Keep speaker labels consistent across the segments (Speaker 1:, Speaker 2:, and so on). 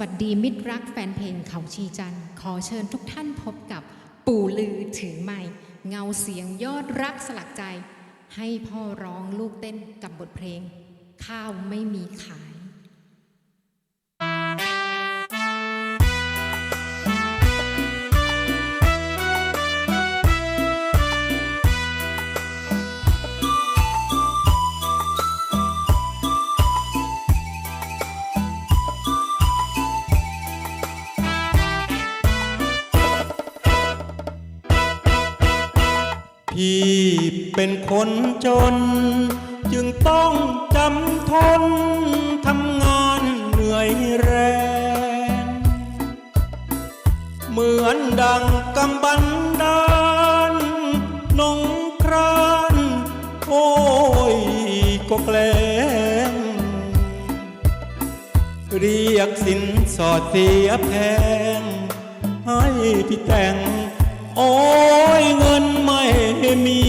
Speaker 1: วัสดีมิตรรักแฟนเพลงเขาชีจันขอเชิญทุกท่านพบกับปู่ลือถือไม้เงาเสียงยอดรักสลักใจ ให้พ่อร้องลูกเต้นกับบทเพลง ข้าวไม่มีขาย
Speaker 2: พี่เป็นคนจน จึงต้องจำทนทำงานเหนื่อยแรง เหมือนดังกำบันดาลนงคราน โอ้ยก็แกล้งเรียกสินสอดเสียแพง ให้พี่แต่งโอ้ มี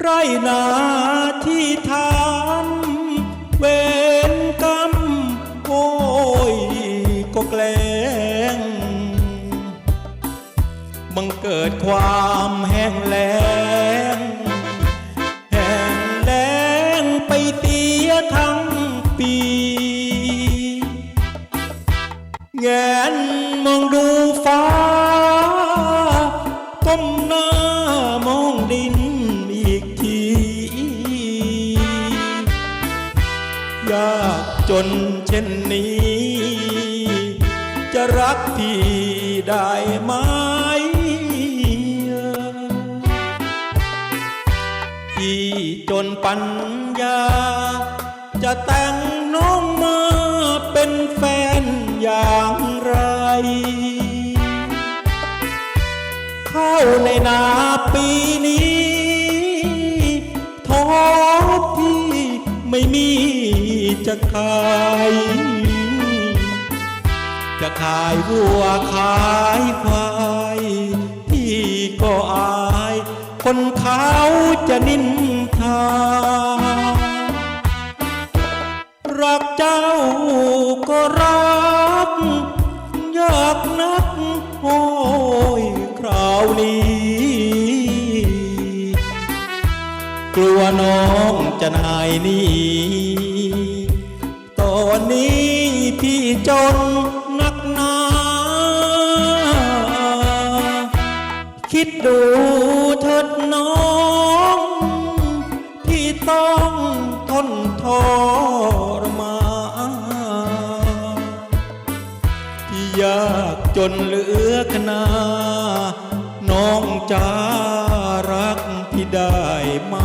Speaker 2: ไรนาที่ทำเวรกรรมโอ้ยก็แกล้งบังเกิดความแห้งแล้งแห้งแล้งไปเสียทั้งปี แงน นเช่นนี้ จะรักพี่ได้ไหมพี่จนปัญญา จะแต่งน้องมาเป็นแฟนอย่างไร เข้าในนาปีนี้ท้อพี่ไม่มี จะขาย จะขายวัวขายควายพี่ก็อาย คนเขาจะนินทา รักเจ้าก็รักอยากนักโอ้ยคราวนี้กลัวน้องจะนายหนี้ ตอนนี้พี่จนนักหนา คิดดูเถิดน้องที่ต้องทนทรมานที่ยากจนเหลือขนา น้องจะรักพี่ได้ไหม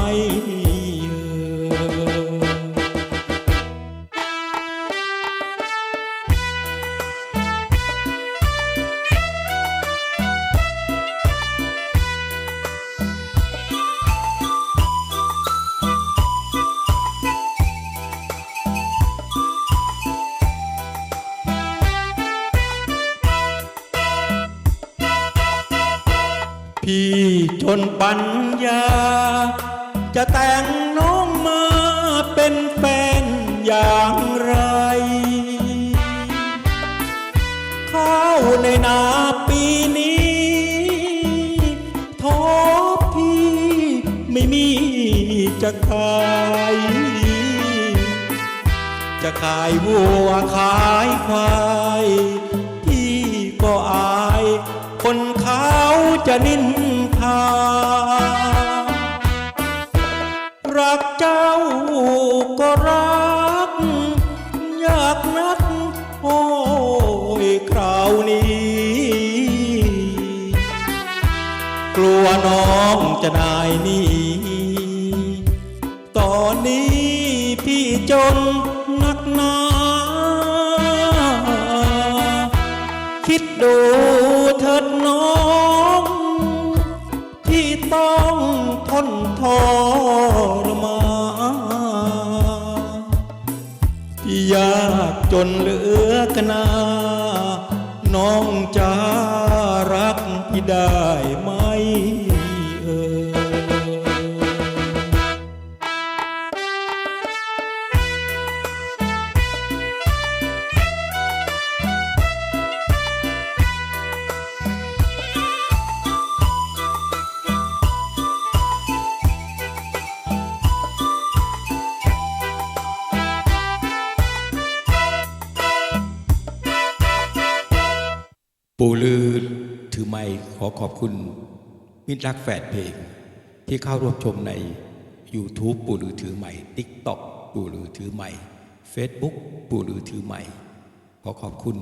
Speaker 2: พี่จนปัญญา จะแต่งน้องมาเป็นแฟนอย่างไรข้าวในนาปีนี้ท้อพี่ไม่มีจะขายจะขายวัวขายควาย พี่ก็อายคนข จะนินทา รักเจ้าก็รัก อยากนักโอ้ยคราวนี้ กลัวน้องจะนายหนี้ตอนนี้พี่จนนักหนาคิดดูเถิดน้อง รมานที่ยากจนเหลือกนา น้องจะรักพี่ได้
Speaker 3: ปูลือถือไม้ขอขอบคุณ มิตรรักแฟนเพลง ที่เข้าร่วมชมใน YouTube ปูลือถือไม้ TikTok ปูลือถือไม้ Facebook ปูลือถือไม้ขอขอบคุณ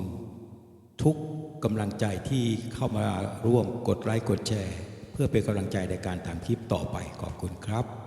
Speaker 3: ทุกกำลังใจที่เข้ามาร่วมกดไลค์กดแชร์ เพื่อเป็นกำลังใจในการทำคลิปต่อไปขอบคุณครับ